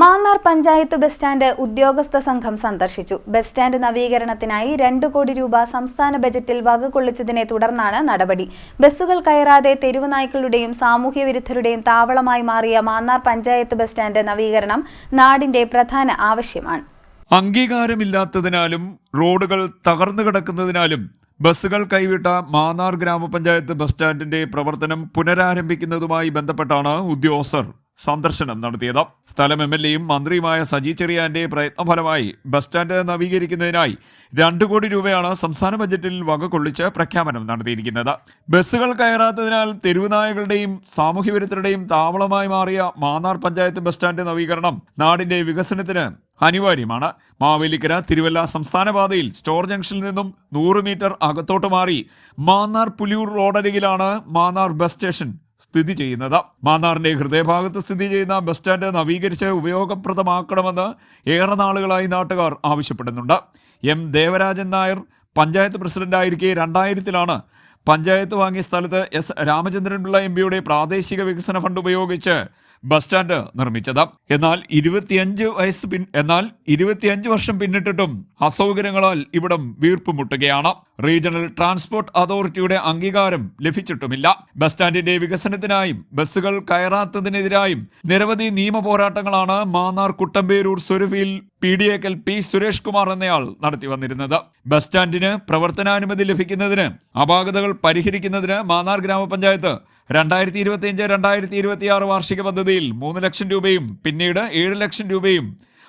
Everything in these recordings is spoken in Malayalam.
മാന്നാർ പഞ്ചായത്ത് ബസ് സ്റ്റാൻഡ് ഉദ്യോഗസ്ഥ സംഘം സന്ദർശിച്ചു. ബസ് സ്റ്റാൻഡ് നവീകരണത്തിനായി രണ്ട് കോടി രൂപ സംസ്ഥാന ബജറ്റിൽ വകകൊള്ളിച്ചതിനെ തുടർന്നാണ് നടപടി. ബസ്സുകൾ കയറാതെ തെരുവുനായ്ക്കളുടെയും സാമൂഹ്യ വിരുദ്ധരുടെയും താവളമായി മാറിയ മാന്നാർ പഞ്ചായത്ത് ബസ് സ്റ്റാൻഡ് നവീകരണം നാടിന്റെ പ്രധാന ആവശ്യമാണ്. അംഗീകാരമില്ലാത്തതിനാലും റോഡുകൾ തകർന്നു കിടക്കുന്നതിനാലും ബസ്സുകൾ കൈവിട്ട മാന്നാർ ഗ്രാമപഞ്ചായത്ത് ബസ് സ്റ്റാൻഡിന്റെ പ്രവർത്തനം പുനരാരംഭിക്കുന്നതുമായി ബന്ധപ്പെട്ടാണ് ഉദ്യോഗസ്ഥർ. സന്ദർശനം നടത്തിയത്. സ്ഥലം എം എൽ എയും മന്ത്രിയുമായ സജി ചെറിയാന്റെ പ്രയത്നഫലമായി ബസ് സ്റ്റാൻഡ് നവീകരിക്കുന്നതിനായി രണ്ടു കോടി രൂപയാണ് സംസ്ഥാന ബജറ്റിൽ വക കൊള്ളിച്ച് പ്രഖ്യാപനം നടത്തിയിരിക്കുന്നത്. ബസ്സുകൾ കയറാത്തതിനാൽ തെരുവുനായകളുടെയും സാമൂഹ്യ വിരുദ്ധരുടെയും താവളമായി മാറിയ മാന്നാർ പഞ്ചായത്ത് ബസ് സ്റ്റാൻഡ് നവീകരണം നാടിന്റെ വികസനത്തിന് അനിവാര്യമാണ്. മാവേലിക്കര തിരുവല്ല സംസ്ഥാന പാതയിൽ സ്റ്റോർ ജംഗ്ഷനിൽ നിന്നും നൂറ് മീറ്റർ അകത്തോട്ട് മാറി മാന്നാർ പുലിയൂർ റോഡരികിലാണ് മാന്നാർ ബസ് സ്റ്റേഷൻ സ്ഥിതി ചെയ്യുന്നത്. മാന്നാറിന്റെ ഹൃദയഭാഗത്ത് സ്ഥിതി ചെയ്യുന്ന ബസ് സ്റ്റാൻഡ് നവീകരിച്ച് ഉപയോഗപ്രദമാക്കണമെന്ന് ഏറെ നാളുകളായി നാട്ടുകാർ ആവശ്യപ്പെടുന്നുണ്ട്. എം. ദേവരാജൻ നായർ പഞ്ചായത്ത് പ്രസിഡന്റായിരിക്കെ രണ്ടായിരത്തിലാണ് പഞ്ചായത്ത് വാങ്ങിയ സ്ഥലത്ത് എസ്. രാമചന്ദ്രൻപിള്ള എം. പിയുടെ പ്രാദേശിക വികസന ഫണ്ട് ഉപയോഗിച്ച് ബസ് സ്റ്റാൻഡ് നിർമ്മിച്ചത്. എന്നാൽ ഇരുപത്തിയഞ്ച് വയസ്സ് പിൻ എന്നാൽ ഇരുപത്തിയഞ്ച് വർഷം പിന്നിട്ടിട്ടും അസൗകര്യങ്ങളാൽ ഇവിടം വീർപ്പുമുട്ടുകയാണ്. റീജിയണൽ ട്രാൻസ്പോർട്ട് അതോറിറ്റിയുടെ അംഗീകാരം ലഭിച്ചിട്ടുമില്ല. ബസ് സ്റ്റാൻഡിന്റെ വികസനത്തിനായും ബസ്സുകൾ കയറാത്തതിനെതിരായും നിരവധി നിയമ പോരാട്ടങ്ങളാണ് മാന്നാർ കുട്ടമ്പേരൂർ സുരഭിയിൽ പി ഡി എക്കൽ പി സുരേഷ് കുമാർ എന്നയാൾ നടത്തി വന്നിരുന്നത്. ബസ് സ്റ്റാൻഡിന് പ്രവർത്തനാനുമതി ലഭിക്കുന്നതിന് അപാകതകൾ പരിഹരിക്കുന്നതിന് മാന്നാർ ഗ്രാമപഞ്ചായത്ത് രണ്ടായിരത്തി ഇരുപത്തിയഞ്ച് രണ്ടായിരത്തി ഇരുപത്തിയാറ് വാർഷിക പദ്ധതിയിൽ മൂന്ന് ലക്ഷം രൂപയും പിന്നീട് ഏഴ് ലക്ഷം രൂപയും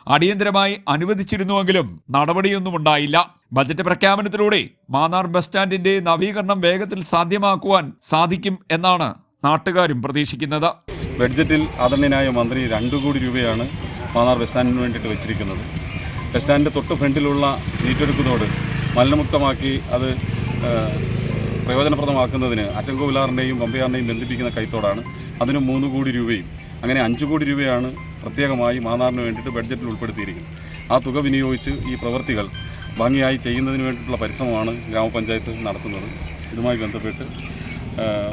അടിയന്തരമായി അനുവദിച്ചിരുന്നുവെങ്കിലും നടപടിയൊന്നും ഉണ്ടായില്ല. ബജറ്റ് പ്രഖ്യാപനത്തിലൂടെ മാന്നാർ ബസ് സ്റ്റാൻഡിന്റെ നവീകരണം വേഗത്തിൽ സാധ്യമാക്കുവാൻ സാധിക്കും എന്നാണ് നാട്ടുകാരും പ്രതീക്ഷിക്കുന്നത്. ബഡ്ജറ്റിൽ ആദരണീയനായ മന്ത്രി രണ്ട് കോടി രൂപയാണ് മാന്നാർ ബസ് സ്റ്റാൻഡിന് വേണ്ടിയിട്ട് വെച്ചിരിക്കുന്നത്. ബസ് സ്റ്റാൻഡിന്റെ തൊട്ട് ഫ്രണ്ടിലുള്ള നീറ്റൊരുക്കുന്നതോട് മലിനമുക്തമാക്കി അത് പ്രയോജനപ്രദമാക്കുന്നതിന് അച്ചൻകോവിലാറിന്റെയും പമ്പയാറിന്റെയും ബന്ധിപ്പിക്കുന്ന കൈത്തോടാണ്. അതിന് മൂന്ന് കോടി രൂപയും അങ്ങനെ അഞ്ച് കോടി രൂപയാണ് പ്രത്യേകമായി മാന്നാറിന് വേണ്ടിയിട്ട് ബഡ്ജറ്റിൽ ഉൾപ്പെടുത്തിയിരിക്കുന്നത്. ആ തുക വിനിയോഗിച്ച് ഈ പ്രവൃത്തികൾ ഭംഗിയായി ചെയ്യുന്നതിന് വേണ്ടിയിട്ടുള്ള പരിശ്രമമാണ് ഗ്രാമപഞ്ചായത്ത് നടത്തുന്നത്. ഇതുമായി ബന്ധപ്പെട്ട്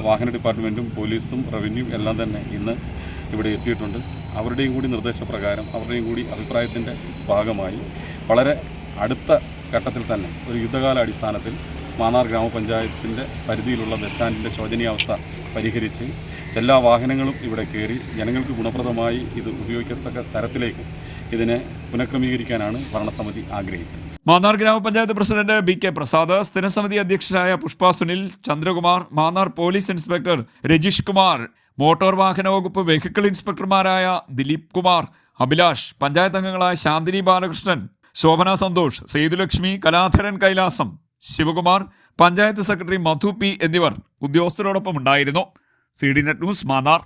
വാഹന ഡിപ്പാർട്ട്മെന്റും പോലീസും റവന്യൂ എല്ലാം തന്നെ ഇന്ന് ഇവിടെ എത്തിയിട്ടുണ്ട്. അവരുടെയും കൂടി നിർദ്ദേശപ്രകാരം അവരുടെയും കൂടി അഭിപ്രായത്തിന്റെ ഭാഗമായി വളരെ അടുത്ത ഘട്ടത്തിൽ തന്നെ ഒരു യുദ്ധകാല അടിസ്ഥാനത്തിൽ മാന്നാർ ഗ്രാമപഞ്ചായത്തിന്റെ പരിധിയിലുള്ള ബസ് സ്റ്റാൻഡിന്റെ ശോചനീയാവസ്ഥ പരിഹരിച്ച് എല്ലാ വാഹനങ്ങളും ഇവിടെ കയറി ജനങ്ങൾക്ക് ഗുണപ്രദമായി ഇത് ഉപയോഗിക്കത്തക്ക തരത്തിലേക്ക് ഇതിനെ പുനഃക്രമീകരിക്കാനാണ് ഭരണസമിതി ആഗ്രഹിക്കുന്നത്. മാന്നാർ ഗ്രാമപഞ്ചായത്ത് പ്രസിഡന്റ് ബി കെ പ്രസാദ് സ്ഥിരസമിതി അധ്യക്ഷരായ Pushpa Sunil Chandrakumar Mannar police inspector Rajeesh Kumar motor വാഹന വകുപ്പ് വെഹിക്കിൾ ഇൻസ്പെക്ടർമാരായ ദിലീപ് കുമാർ അഭിലാഷ് പഞ്ചായത്ത് അംഗങ്ങളായ ശാന്തിനി ബാലകൃഷ്ണൻ ശോഭന സന്തോഷ് സേതുലക്ഷ്മി കലാധരൻ കൈലാസം ശിവകുമാർ പഞ്ചായത്ത് സെക്രട്ടറി മധു പി എന്നിവർ ഉദ്യോഗസ്ഥരോടൊപ്പം ഉണ്ടായിരുന്നു. C D net news Mannar.